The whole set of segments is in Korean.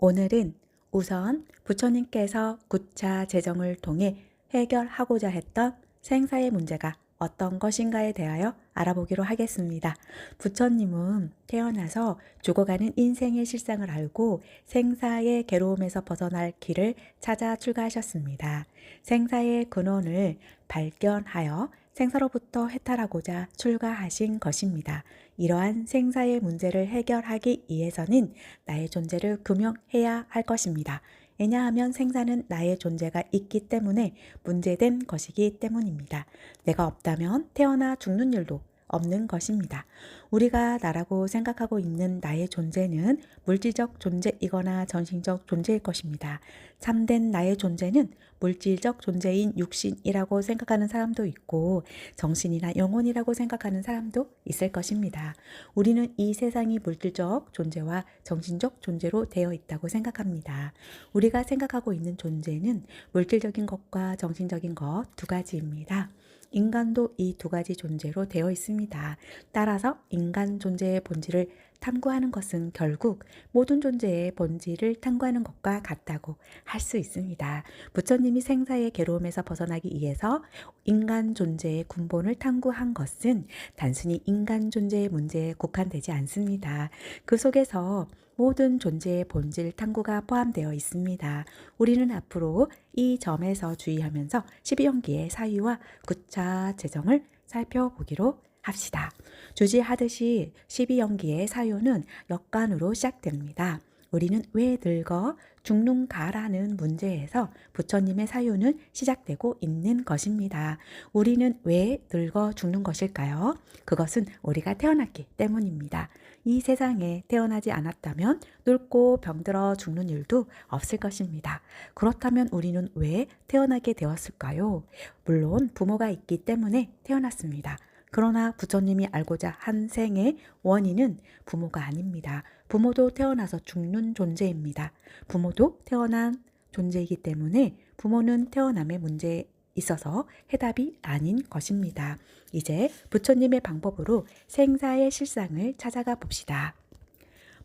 오늘은 우선 부처님께서 구차 재정을 통해 해결하고자 했던 생사의 문제가 어떤 것인가에 대하여 알아보기로 하겠습니다. 부처님은 태어나서 죽어가는 인생의 실상을 알고 생사의 괴로움에서 벗어날 길을 찾아 출가하셨습니다. 생사의 근원을 발견하여 생사로부터 해탈하고자 출가하신 것입니다. 이러한 생사의 문제를 해결하기 위해서는 나의 존재를 규명해야 할 것입니다. 왜냐하면 생사는 나의 존재가 있기 때문에 문제된 것이기 때문입니다. 내가 없다면 태어나 죽는 일도 없는 것입니다. 우리가 나라고 생각하고 있는 나의 존재는 물질적 존재이거나 정신적 존재일 것입니다. 참된 나의 존재는 물질적 존재인 육신이라고 생각하는 사람도 있고 정신이나 영혼이라고 생각하는 사람도 있을 것입니다. 우리는 이 세상이 물질적 존재와 정신적 존재로 되어 있다고 생각합니다. 우리가 생각하고 있는 존재는 물질적인 것과 정신적인 것 두 가지입니다. 인간도 이 두 가지 존재로 되어 있습니다. 따라서 인간 존재의 본질을 탐구하는 것은 결국 모든 존재의 본질을 탐구하는 것과 같다고 할 수 있습니다. 부처님이 생사의 괴로움에서 벗어나기 위해서 인간 존재의 근본을 탐구한 것은 단순히 인간 존재의 문제에 국한되지 않습니다. 그 속에서 모든 존재의 본질 탐구가 포함되어 있습니다. 우리는 앞으로 이 점에서 주의하면서 12연기의 사유와 구차 재정을 살펴보기로 합시다. 주지하듯이 12연기의 사유는 역간으로 시작됩니다. 우리는 왜 늙어 죽는가라는 문제에서 부처님의 사유는 시작되고 있는 것입니다. 우리는 왜 늙어 죽는 것일까요? 그것은 우리가 태어났기 때문입니다. 이 세상에 태어나지 않았다면 늙고 병들어 죽는 일도 없을 것입니다. 그렇다면 우리는 왜 태어나게 되었을까요? 물론 부모가 있기 때문에 태어났습니다. 그러나 부처님이 알고자 한 생의 원인은 부모가 아닙니다. 부모도 태어나서 죽는 존재입니다. 부모도 태어난 존재이기 때문에 부모는 태어남의 문제에 있어서 해답이 아닌 것입니다. 이제 부처님의 방법으로 생사의 실상을 찾아가 봅시다.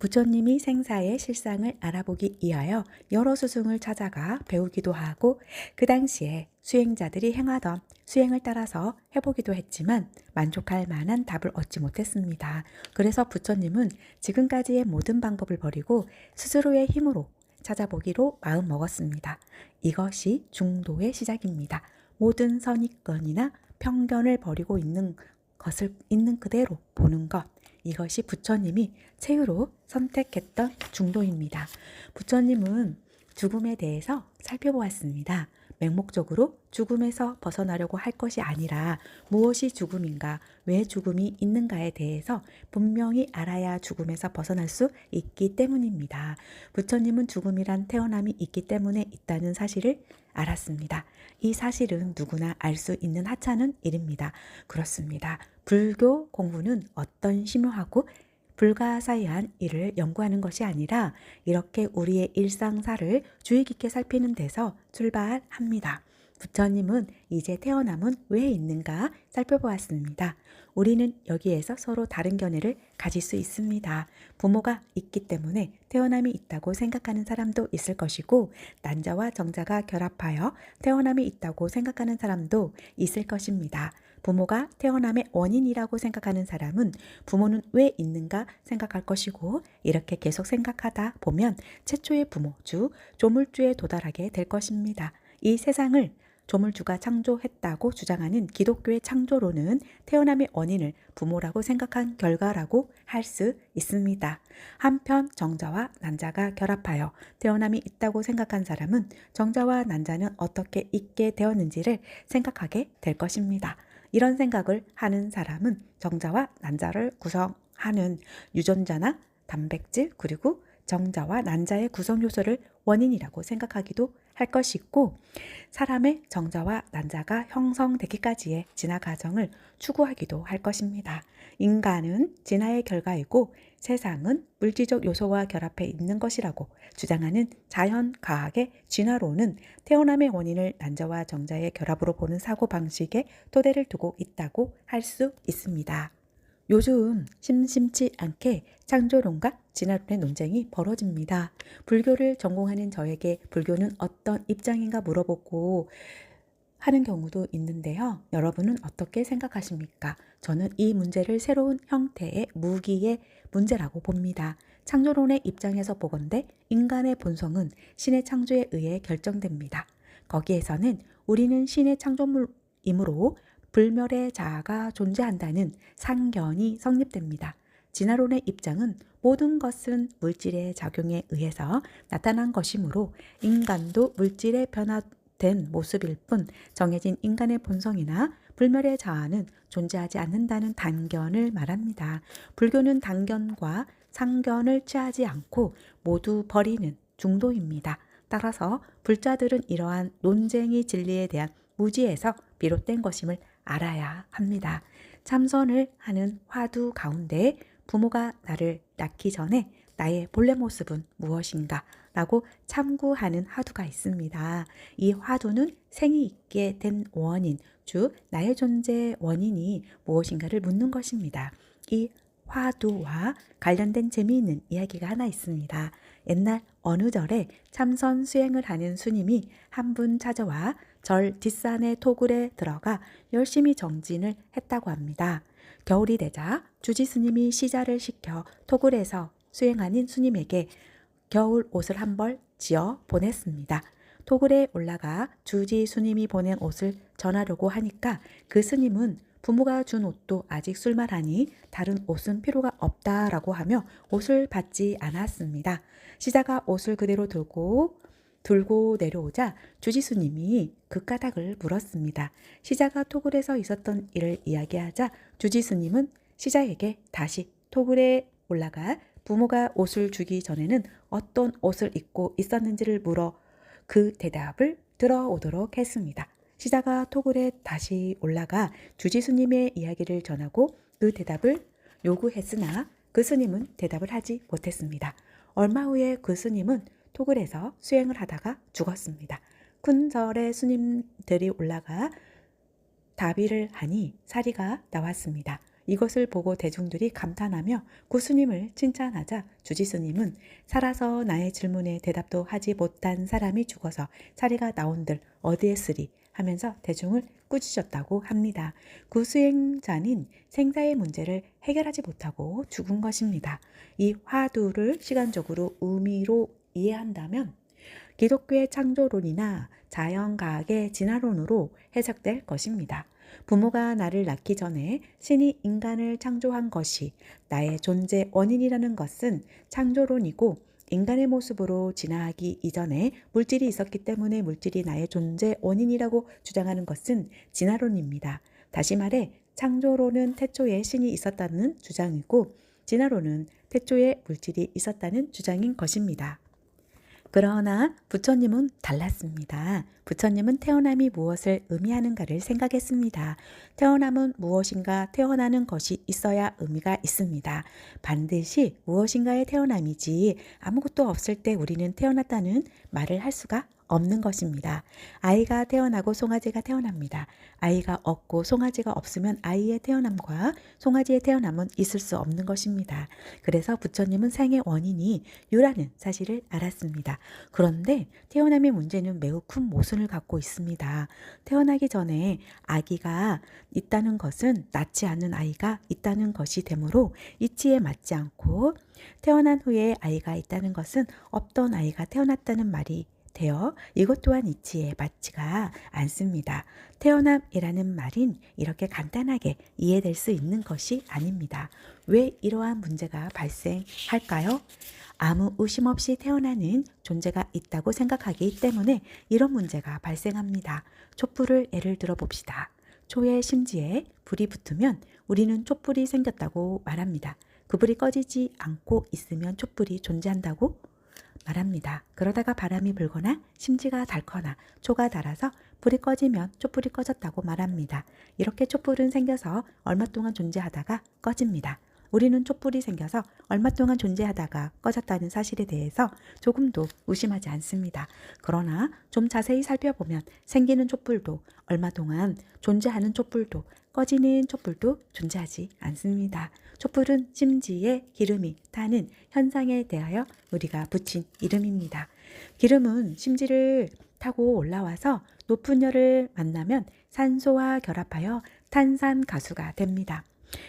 부처님이 생사의 실상을 알아보기 위하여 여러 스승을 찾아가 배우기도 하고 그 당시에 수행자들이 행하던 수행을 따라서 해보기도 했지만 만족할 만한 답을 얻지 못했습니다. 그래서 부처님은 지금까지의 모든 방법을 버리고 스스로의 힘으로 찾아보기로 마음 먹었습니다. 이것이 중도의 시작입니다. 모든 선입견이나 편견을 버리고 있는 것을 있는 그대로 보는 것. 이것이 부처님이 최후로 선택했던 중도입니다. 부처님은 죽음에 대해서 살펴보았습니다. 맹목적으로 죽음에서 벗어나려고 할 것이 아니라 무엇이 죽음인가, 왜 죽음이 있는가에 대해서 분명히 알아야 죽음에서 벗어날 수 있기 때문입니다. 부처님은 죽음이란 태어남이 있기 때문에 있다는 사실을 알았습니다. 이 사실은 누구나 알 수 있는 하찮은 일입니다. 그렇습니다. 불교 공부는 어떤 심오하고 불가사의한 일을 연구하는 것이 아니라 이렇게 우리의 일상사를 주의 깊게 살피는 데서 출발합니다. 부처님은 이제 태어남은 왜 있는가 살펴보았습니다. 우리는 여기에서 서로 다른 견해를 가질 수 있습니다. 부모가 있기 때문에 태어남이 있다고 생각하는 사람도 있을 것이고 난자와 정자가 결합하여 태어남이 있다고 생각하는 사람도 있을 것입니다. 부모가 태어남의 원인이라고 생각하는 사람은 부모는 왜 있는가 생각할 것이고 이렇게 계속 생각하다 보면 최초의 부모, 주, 조물주에 도달하게 될 것입니다. 이 세상을 조물주가 창조했다고 주장하는 기독교의 창조로는 태어남의 원인을 부모라고 생각한 결과라고 할 수 있습니다. 한편 정자와 난자가 결합하여 태어남이 있다고 생각한 사람은 정자와 난자는 어떻게 있게 되었는지를 생각하게 될 것입니다. 이런 생각을 하는 사람은 정자와 난자를 구성하는 유전자나 단백질 그리고 정자와 난자의 구성 요소를 원인이라고 생각하기도 할 것이고 사람의 정자와 난자가 형성되기까지의 진화 과정을 추구하기도 할 것입니다. 인간은 진화의 결과이고 세상은 물질적 요소와 결합해 있는 것이라고 주장하는 자연과학의 진화론은 태어남의 원인을 난자와 정자의 결합으로 보는 사고방식에 토대를 두고 있다고 할 수 있습니다. 요즘 심심치 않게 창조론과 진화론의 논쟁이 벌어집니다. 불교를 전공하는 저에게 불교는 어떤 입장인가 물어보고 하는 경우도 있는데요. 여러분은 어떻게 생각하십니까? 저는 이 문제를 새로운 형태의 무기의 문제라고 봅니다. 창조론의 입장에서 보건대 인간의 본성은 신의 창조에 의해 결정됩니다. 거기에서는 우리는 신의 창조물이므로 불멸의 자아가 존재한다는 상견이 성립됩니다. 진화론의 입장은 모든 것은 물질의 작용에 의해서 나타난 것이므로 인간도 물질의 변화된 모습일 뿐 정해진 인간의 본성이나 불멸의 자아는 존재하지 않는다는 단견을 말합니다. 불교는 단견과 상견을 취하지 않고 모두 버리는 중도입니다. 따라서 불자들은 이러한 논쟁이 진리에 대한 무지에서 비롯된 것임을 알아야 합니다. 참선을 하는 화두 가운데 부모가 나를 낳기 전에 나의 본래 모습은 무엇인가 라고 참고하는 화두가 있습니다. 이 화두는 생이 있게 된 원인, 즉 나의 존재 원인이 무엇인가를 묻는 것입니다. 이 화두와 관련된 재미있는 이야기가 하나 있습니다. 옛날 어느 절에 참선 수행을 하는 스님이 한 분 찾아와 절 뒷산의 토굴에 들어가 열심히 정진을 했다고 합니다. 겨울이 되자 주지 스님이 시자를 시켜 토굴에서 수행하는 스님에게 겨울 옷을 한 벌 지어 보냈습니다. 토굴에 올라가 주지 스님이 보낸 옷을 전하려고 하니까 그 스님은 부모가 준 옷도 아직 쓸만하니 다른 옷은 필요가 없다라고 하며 옷을 받지 않았습니다. 시자가 옷을 그대로 들고 들고 내려오자 주지수님이 그 까닭을 물었습니다. 시자가 토굴에서 있었던 일을 이야기하자 주지수님은 시자에게 다시 토굴에 올라가 부모가 옷을 주기 전에는 어떤 옷을 입고 있었는지를 물어 그 대답을 들어오도록 했습니다. 시자가 토굴에 다시 올라가 주지수님의 이야기를 전하고 그 대답을 요구했으나 그 스님은 대답을 하지 못했습니다. 얼마 후에 그 스님은 토굴에서 수행을 하다가 죽었습니다. 큰 절의 스님들이 올라가 다비를 하니 사리가 나왔습니다. 이것을 보고 대중들이 감탄하며 구스님을 칭찬하자 주지스님은 살아서 나의 질문에 대답도 하지 못한 사람이 죽어서 사리가 나온들 어디에 쓰리 하면서 대중을 꾸짖었다고 합니다. 구수행자는 생사의 문제를 해결하지 못하고 죽은 것입니다. 이 화두를 시간적으로 의미로 이해한다면 기독교의 창조론이나 자연과학의 진화론으로 해석될 것입니다. 부모가 나를 낳기 전에 신이 인간을 창조한 것이 나의 존재 원인이라는 것은 창조론이고 인간의 모습으로 진화하기 이전에 물질이 있었기 때문에 물질이 나의 존재 원인이라고 주장하는 것은 진화론입니다. 다시 말해 창조론은 태초에 신이 있었다는 주장이고 진화론은 태초에 물질이 있었다는 주장인 것입니다. 그러나 부처님은 달랐습니다. 부처님은 태어남이 무엇을 의미하는가를 생각했습니다. 태어남은 무엇인가 태어나는 것이 있어야 의미가 있습니다. 반드시 무엇인가의 태어남이지 아무것도 없을 때 우리는 태어났다는 말을 할 수가 없는 것입니다. 아이가 태어나고 송아지가 태어납니다. 아이가 없고 송아지가 없으면 아이의 태어남과 송아지의 태어남은 있을 수 없는 것입니다. 그래서 부처님은 생의 원인이 유라는 사실을 알았습니다. 그런데 태어남의 문제는 매우 큰 모순을 갖고 있습니다. 태어나기 전에 아기가 있다는 것은 낳지 않는 아이가 있다는 것이 되므로 이치에 맞지 않고 태어난 후에 아이가 있다는 것은 없던 아이가 태어났다는 말이 되어 이것 또한 이치에 맞지가 않습니다. 태어남이라는 말인 이렇게 간단하게 이해될 수 있는 것이 아닙니다. 왜 이러한 문제가 발생할까요? 아무 의심 없이 태어나는 존재가 있다고 생각하기 때문에 이런 문제가 발생합니다. 촛불을 예를 들어 봅시다. 초의 심지에 불이 붙으면 우리는 촛불이 생겼다고 말합니다. 그 불이 꺼지지 않고 있으면 촛불이 존재한다고 말합니다. 그러다가 바람이 불거나 심지가 닳거나 초가 닳아서 불이 꺼지면 촛불이 꺼졌다고 말합니다. 이렇게 촛불은 생겨서 얼마 동안 존재하다가 꺼집니다. 우리는 촛불이 생겨서 얼마 동안 존재하다가 꺼졌다는 사실에 대해서 조금도 의심하지 않습니다. 그러나 좀 자세히 살펴보면 생기는 촛불도 얼마 동안 존재하는 촛불도 꺼지는 촛불도 존재하지 않습니다. 촛불은 심지에 기름이 타는 현상에 대하여 우리가 붙인 이름입니다. 기름은 심지를 타고 올라와서 높은 열을 만나면 산소와 결합하여 탄산가수가 됩니다.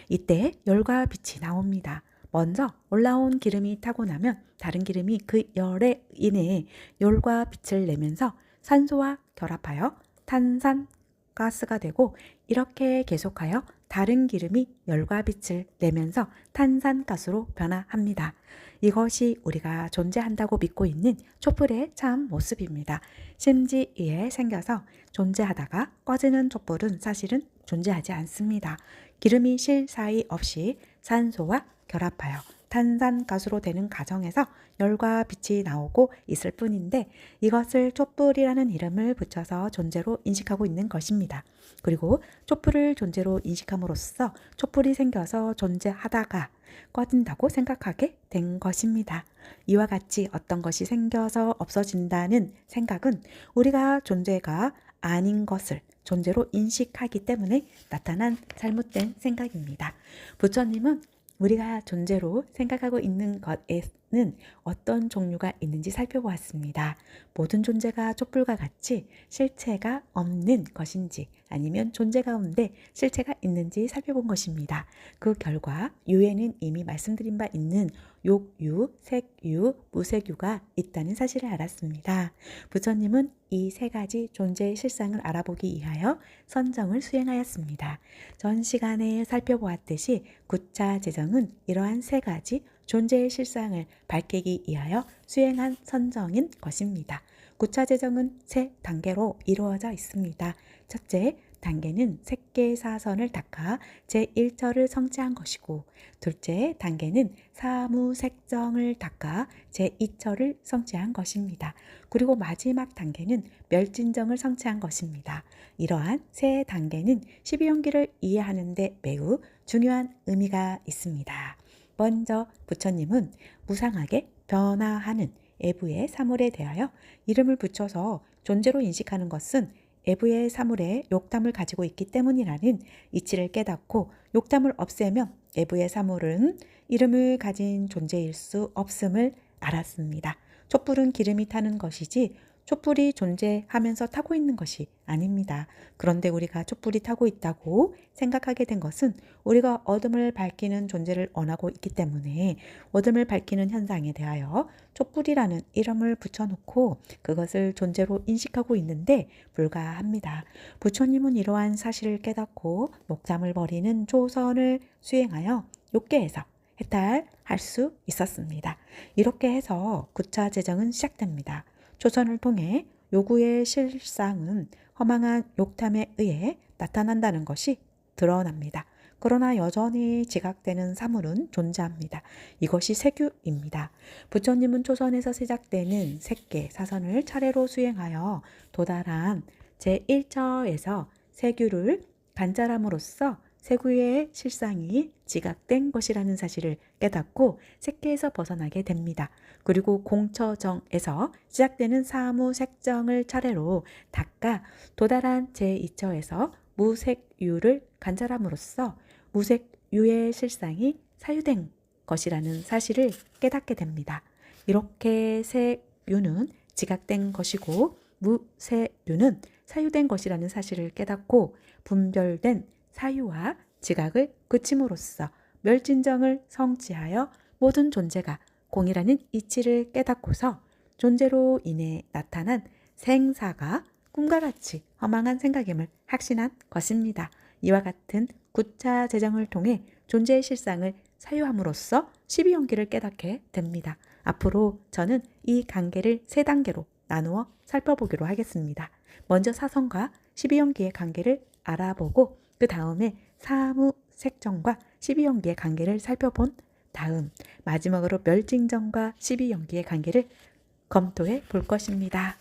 이때 열과 빛이 나옵니다. 먼저 올라온 기름이 타고 나면 다른 기름이 그 열에 인해 열과 빛을 내면서 산소와 결합하여 탄산 가스가 되고 이렇게 계속하여 다른 기름이 열과 빛을 내면서 탄산가스로 변화합니다. 이것이 우리가 존재한다고 믿고 있는 촛불의 참 모습입니다. 심지에 생겨서 존재하다가 꺼지는 촛불은 사실은 존재하지 않습니다. 기름이 실 사이 없이 산소와 결합하여 탄산가스로 되는 과정에서 열과 빛이 나오고 있을 뿐인데 이것을 촛불이라는 이름을 붙여서 존재로 인식하고 있는 것입니다. 그리고 촛불을 존재로 인식함으로써 촛불이 생겨서 존재하다가 꺼진다고 생각하게 된 것입니다. 이와 같이 어떤 것이 생겨서 없어진다는 생각은 우리가 존재가 아닌 것을 존재로 인식하기 때문에 나타난 잘못된 생각입니다. 부처님은 우리가 존재로 생각하고 있는 것에 는 어떤 종류가 있는지 살펴보았습니다. 모든 존재가 촛불과 같이 실체가 없는 것인지 아니면 존재 가운데 실체가 있는지 살펴본 것입니다. 그 결과 유에는 이미 말씀드린 바 있는 욕유, 색유, 무색유가 있다는 사실을 알았습니다. 부처님은 이 세 가지 존재의 실상을 알아보기 위하여 선정을 수행하였습니다. 전 시간에 살펴보았듯이 구차 재정은 이러한 세 가지 존재의 실상을 밝히기 위하여 수행한 선정인 것입니다. 구차 재정은 세 단계로 이루어져 있습니다. 첫째, 단계는 색계 사선을 닦아 제1처를 성취한 것이고 둘째 단계는 사무색정을 닦아 제2처를 성취한 것입니다. 그리고 마지막 단계는 멸진정을 성취한 것입니다. 이러한 세 단계는 12용기를 이해하는 데 매우 중요한 의미가 있습니다. 먼저 부처님은 무상하게 변화하는 애부의 사물에 대하여 이름을 붙여서 존재로 인식하는 것은 애부의 사물에 욕담을 가지고 있기 때문이라는 이치를 깨닫고 욕담을 없애면 애부의 사물은 이름을 가진 존재일 수 없음을 알았습니다. 촛불은 기름이 타는 것이지 촛불이 존재하면서 타고 있는 것이 아닙니다. 그런데 우리가 촛불이 타고 있다고 생각하게 된 것은 우리가 어둠을 밝히는 존재를 원하고 있기 때문에 어둠을 밝히는 현상에 대하여 촛불이라는 이름을 붙여놓고 그것을 존재로 인식하고 있는데 불과합니다. 부처님은 이러한 사실을 깨닫고 녹잠을 버리는 조선을 수행하여 욕계에서 해탈할 수 있었습니다. 이렇게 해서 구차 제정은 시작됩니다. 조선을 통해 요구의 실상은 허망한 욕탐에 의해 나타난다는 것이 드러납니다. 그러나 여전히 지각되는 사물은 존재합니다. 이것이 세규입니다. 부처님은 초선에서 시작되는 색계 사선을 차례로 수행하여 도달한 제1처에서 세규를 관찰함으로써 세구의 실상이 지각된 것이라는 사실을 깨닫고 색계에서 벗어나게 됩니다. 그리고 공처정에서 시작되는 사무 색정을 차례로 닦아 도달한 제2처에서 무색유를 관찰함으로써 무색유의 실상이 사유된 것이라는 사실을 깨닫게 됩니다. 이렇게 색유는 지각된 것이고 무색유는 사유된 것이라는 사실을 깨닫고 분별된 사유와 지각을 그침으로써 멸진정을 성취하여 모든 존재가 공이라는 이치를 깨닫고서 존재로 인해 나타난 생사가 꿈과 같이 허망한 생각임을 확신한 것입니다. 이와 같은 구차 재정을 통해 존재의 실상을 사유함으로써 12용기를 깨닫게 됩니다. 앞으로 저는 이 관계를 세 단계로 나누어 살펴보기로 하겠습니다. 먼저 사선과 12용기의 관계를 알아보고 그 다음에 사무색정과 12용기의 관계를 살펴본 다음 마지막으로 멸징정과 12용기의 관계를 검토해 볼 것입니다.